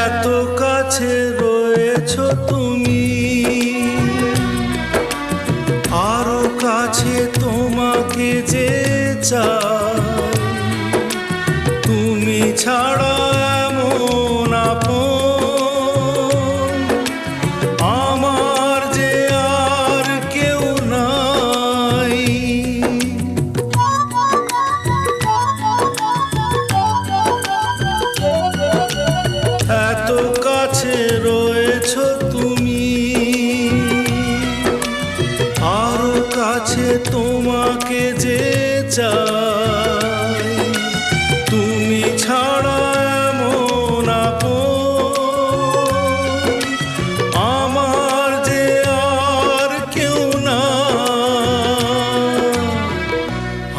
এত কাছে রয়েছ তুমি। আরও কাছে তোমাকে যে চা তুমি ছাড়া আরও কাছে তোমাকে যে চাই